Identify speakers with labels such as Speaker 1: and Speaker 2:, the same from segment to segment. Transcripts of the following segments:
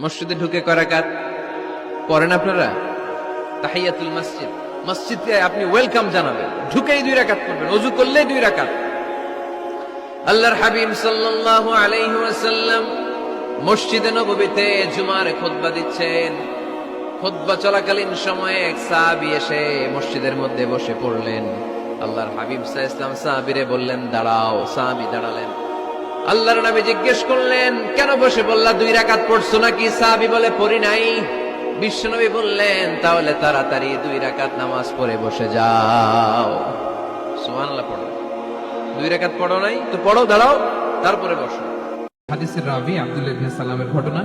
Speaker 1: মসজিদে ঢুকে করাকাত পড়েন আপনারা? তাহিয়াতুল মসজিদ। মসজিদে আপনি ওয়েলকাম জানাবেন। ঢুকেই দুই রাকাত পড়বেন। অজু করলেই দুই রাকাত। আল্লাহর হাবিব সাল্লাল্লাহু আলাইহি ওয়াসাল্লাম মসজিদে নববীতে জুমার খুতবা দিচ্ছেন। খুতবা চলাকালীন সময়ে এক সাহাবী এসে মসজিদের মধ্যে বসে পড়লেন। আল্লাহর হাবিব সাল্লাল্লাহু ইসলাম সাহাবীরে বললেন, দাঁড়াও। সাহাবী দাঁড়ালেন। আল্লাহর নামে জিজ্ঞেস করলেন, কেন বসে বললা দুই রাকাত পড়ছো নাকি? সাহাবী বলে, পড়ি নাই। বিশ্বনবী বললেন, তাহলে তাড়াতাড়ি দুই রাকাত নামাজ পড়ে বসে যাও। সুবহানাল্লাহ, পড়ো। দুই রাকাত পড়ো নাই, তো পড়ো, দাঁড়াও, তারপরে বসো।
Speaker 2: হাদিসের রাবি আব্দুল্লাহ সালামের ঘটনা,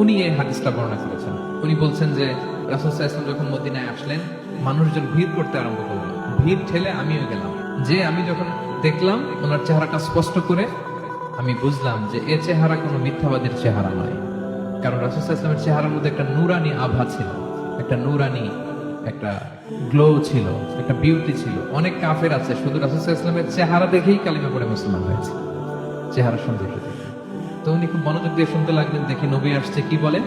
Speaker 2: উনি এই হাদিসটা বর্ণনা করেছেন। উনি বলছেন যে, রাসূল যখন মদিনায় আসলেন, মানুষজন ভিড় করতে আরম্ভ করল ভিড় ঠেলে আমিও গেলাম। যে আমি যখন দেখলাম, ওনার চেহারাটা স্পষ্ট করে আমি বুঝলাম যে এ চেহারা কোনো মিথ্যাবাদীর চেহারা নয়। কারণ সাল্লাল্লাহু চেহারার মধ্যে একটা নুরানি আভা ছিল, একটা নুরানি, একটা গ্লো ছিল, একটা বিউটি ছিল। অনেক কাফের আছে, শুধু সাল্লাল্লাহু চেহারা দেখেই কালিমা পড়ে মুসলমান হয়েছে। চেহারা সৌন্দর্য তো উনি খুব মনোযোগ দিয়ে শুনতে লাগলেন, দেখি নবী আসছে কি বলেন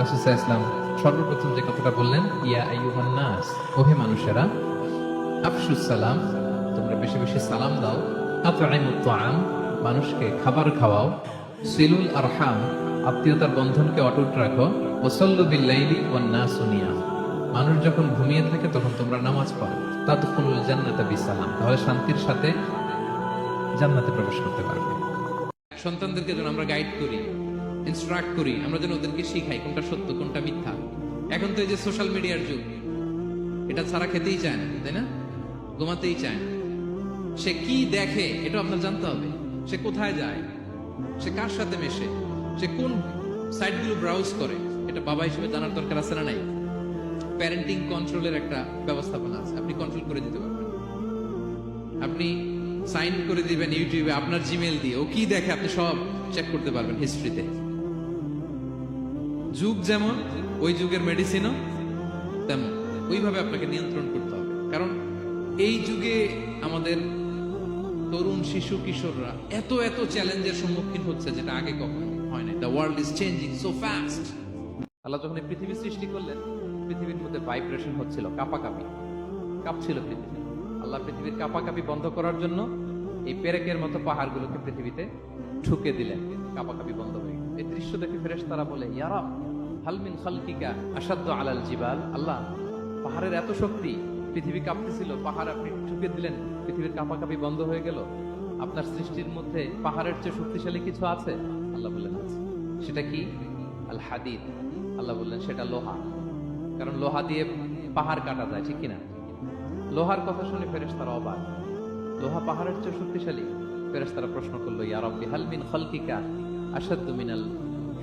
Speaker 2: রাসুসাহ ইসলাম সর্বপ্রথম যে কথাটা বললেন, ইয়া আইয়ুহান নাস, ওহে মানুষেরা, আফসুস সালাম, তোমরা বেশি বেশি সালাম দাও আতআইমুত তাআম মানুষকে খাবার খাওয়াও, সিলুল আরহাম, আত্মীয়তার বন্ধনকে অটুট রাখো ওয়াসাল্লু বিল্লাইলি ওয়ান নাসু মানুষ যখন ঘুমিয়ে থাকে, তখন তোমরা নামাজ পড়ো। তা তো তাদখুলুল জান্নাতা বিসালাম। তাহলে শান্তির সাথে জান্নাতে প্রবেশ করতে পারবে। সন্তানদেরকে যেন আমরা গাইড করি ইনস্ট্রাক্ট করি, আমরা যেন ওদেরকে শিখাই কোনটা সত্য, কোনটা মিথ্যা। এখন তো এই যে সোশ্যাল মিডিয়ার যুগ, এটা ছাড়া খেতেই চায় না, তাই না? ঘুমাতেই চায় না। সে কি দেখে এটা আপনার জানতে হবে। সে কোথায় যায়? সে কার সাথে মেশে? সে কোন সাইটগুলো ব্রাউজ করে? এটা বাবা হিসেবে জানার দরকার আছে না নাই? প্যারেন্টিং কন্ট্রোলের একটা ব্যবস্থাপনা আছে। আপনি কন্ট্রোল করে দিতে পারবেন। আপনি সাইন করে দিবেন ইউটিউবে আপনার জিমেল দিয়ে। ও কি দেখে আপনি সব চেক করতে পারবেন হিস্ট্রিতে যুগ যেমন, ওই যুগের মেডিসিনও তেমন। ওইভাবে আপনাকে নিয়ন্ত্রণ করতে হবে। কারণ এই যুগে আমাদের তরুণ শিশু কিশোররা এত এত চ্যালেঞ্জের সম্মুখীন হচ্ছে যেটা আগে কখনো হয় না the world is changing so fast আল্লাহ যখন এই পৃথিবী সৃষ্টি করলেন, পৃথিবীর মধ্যে ভাইব্রেশন হচ্ছিল, কাপাকাপি। কাঁপছিল পৃথিবী। আল্লাহ পৃথিবীর কাপাকাপি বন্ধ করার জন্য এই পেরেকের মতো পাহাড়গুলোকে পৃথিবীতে ঠুকে দিলেন। কাপাকাপি বন্ধ হয়ে গেল। এই দৃশ্য দেখে ফেরেশ তারা বলে ইয়ারাব হালমিন খালকিকা আসাদ্দ আলাল জিবাল? আল্লাহ, পাহাড়ের এত শক্তি পৃথিবী কাঁপতেছিল, পাহাড় আপনি ঠুকে দিলেন, পৃথিবীর কাপাকাপি বন্ধ হয়ে গেল। আপনার সৃষ্টির মধ্যে পাহাড়ের চেয়ে শক্তিশালী কিছু আছে? আল্লাহ বললেন সেটা কি? আল হাদিদ। আল্লাহ বললেন, সেটা লোহা। কারণ লোহা দিয়ে পাহাড় কাটা যায়, ঠিক কিনা? লোহার কথা শুনে ফেরেশতারা অবাক। লোহা পাহাড়ের চেয়ে শক্তিশালী? ফেরেশতারা প্রশ্ন করল, ইয়া রব্বি, হাল মিন খালকিকা আশাদ্দু মিনাল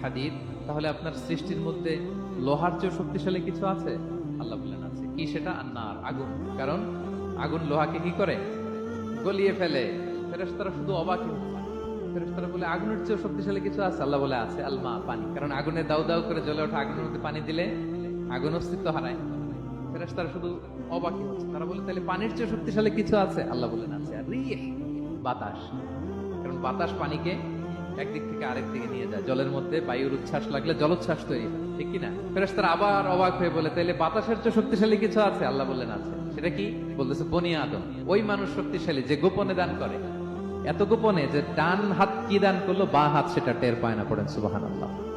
Speaker 2: হাদিদ? তাহলে আপনার সৃষ্টির মধ্যে লোহার চেয়ে শক্তিশালী কিছু আছে? আল্লাহ বললেন আছে কি সেটা? আন্নার, আগুন। কারণ আগুন লোহাকে কি করে? গলিয়ে ফেলে। ফেরেশতারা শুধু অবাকই হচ্ছে। ফেরেশতারা বলে, আগুনের চেয়ে শক্তিশালী কিছু আছে? আল্লাহ বলে, আছে, আলমা, পানি। কারণ আগুনে দাউ দাউ করে জ্বলে ওঠা আগুনের মধ্যে পানি দিলে আগুন অস্তিত্ব হারায়। ফেরেশতারা শুধু হচ্ছে তারা বলে, তাহলে পানির চেয়ে শক্তিশালী কিছু আছে? আল্লাহ বলেন আছে, আর বাতাস। কারণ বাতাস পানিকে একদিক থেকে আরেক দিকে নিয়ে যায়। জলের মধ্যে বায়ুর উচ্ছ্বাস লাগলে জলোচ্ছ্বাস তৈরি হয়। ঠিক কি না ফেরেশতারা আবার অবাক হয়ে বলে তাহলে বাতাসের চেয়ে শক্তিশালী কিছু আছে? আল্লাহ বললেন, আছে। সেটা কি? বলতেছে, বনি আদম, ওই মানুষ শক্তিশালী যে গোপনে দান করে। এত গোপনে যে ডান হাত কি দান করল, বা হাত সেটা টের পায় না পড়েন সুবাহান আল্লাহ